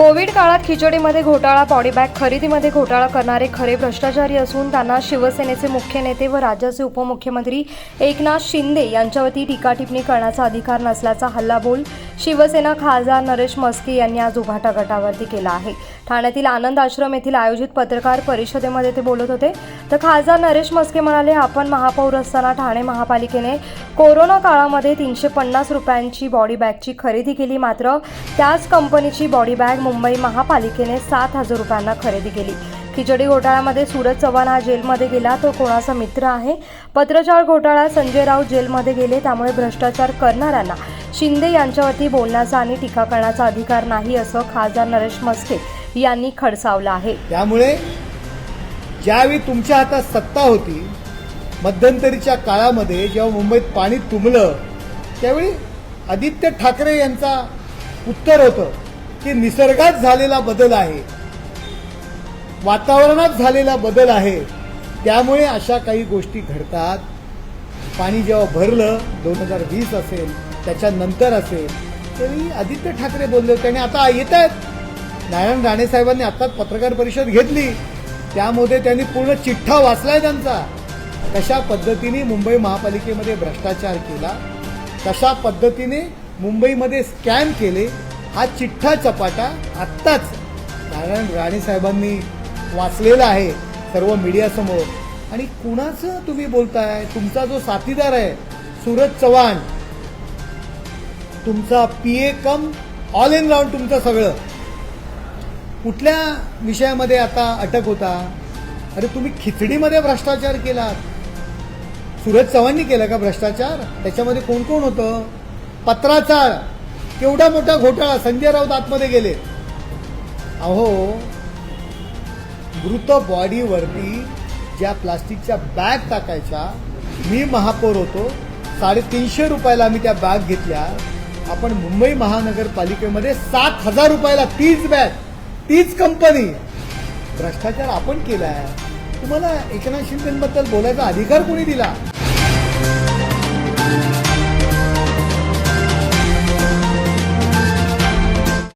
Covid काळात खिचडीमध्ये घोटाळा बॉडीबॅग खरेदीमध्ये घोटाळा करणारे खरे भ्रष्टाचारी असून त्यांना शिवसेनेचे मुख्य नेते व राज्याचे उपमुख्यमंत्री एकनाथ शिंदे यांच्यावरती टीकाटिप्पणी करण्याचा अधिकार नसल्याचा हल्लाबोल शिवसेना खासदार नरेश मस्के यांनी आज उभाटा गटावरती केला आहे. ठाण्यातील आनंद आश्रम येथील आयोजित पत्रकार परिषदेमध्ये ते बोलत होते. तर खासदार नरेश मस्के म्हणाले आपण महापौर असताना ठाणे महापालिकेने कोरोना काळामध्ये तीनशे पन्नास रुपयांची बॉडी बॅगची खरेदी केली. मात्र त्याच कंपनीची बॉडी बॅग मुंबई महापालिकेने सात हजार रुपयांना खरेदी केली. खिचडी घोटाळ्यामध्ये सूरज चव्हाण हा जेलमध्ये गेला. तो कोणाचा मित्र आहे? पत्रचार घोटाळा संजय राऊत जेलमध्ये गेले. त्यामुळे भ्रष्टाचार करणाऱ्यांना शिंदे यांच्यावरती बोलण्याचा आणि टीका करण्याचा अधिकार नाही असं खासदार नरेश मस्के यांनी खडसावलं आहे. त्यामुळे ज्यावेळी तुमच्या हातात सत्ता होती मध्यंतरीच्या काळामध्ये जेव्हा मुंबईत पाणी तुंबलं त्यावेळी आदित्य ठाकरे यांचा उत्तर होतं की निसर्गात झालेला बदल आहे वातावरणात झालेला बदल आहे त्यामुळे अशा काही गोष्टी घडतात. पाणी जेव्हा भरलं दोन हजार वीस असेल त्याच्यानंतर असेल. तरी आदित्य ठाकरे बोलले होते आणि आता येत आहेत. नारायण राणे साहेबांनी आत्ताच पत्रकार परिषद घेतली. त्यामध्ये त्यांनी पूर्ण चिठ्ठा वाचलाय त्यांचा. कशा पद्धतीने मुंबई महापालिकेमध्ये भ्रष्टाचार केला कशा पद्धतीने मुंबईमध्ये स्कॅम केले हा चिठ्ठा चपाटा आत्ताच नारायण राणे साहेबांनी वाचलेला आहे सर्व मीडियासमोर आणि कुणाचं तुम्ही बोलताय? तुमचा जो साथीदार आहे सूरज चव्हाण तुमचा P A come all in round तुमचं सगळं. कुठल्या विषयामध्ये आता अटक होता? अरे तुम्ही खिचडीमध्ये भ्रष्टाचार केलात. सूरज चव्हाणनी केला का भ्रष्टाचार? त्याच्यामध्ये कोण कोण होतं? पत्राचार केवढा मोठा घोटाळा संजय राऊत आतमध्ये गेले. अहो मृत बॉडीवरती ज्या प्लास्टिकच्या बॅग टाकायच्या मी महापौर होतो. साडेतीनशे रुपयाला आम्ही त्या बॅग घेतल्या. आपण मुंबई महानगरपालिकेमध्ये सात हजार रुपयाला तीच बॅग तीच कंपनी भ्रष्टाचार आपण केलाय. तुम्हाला एकनाथ शिंदेबद्दल बोलायचा अधिकार कोणी दिला?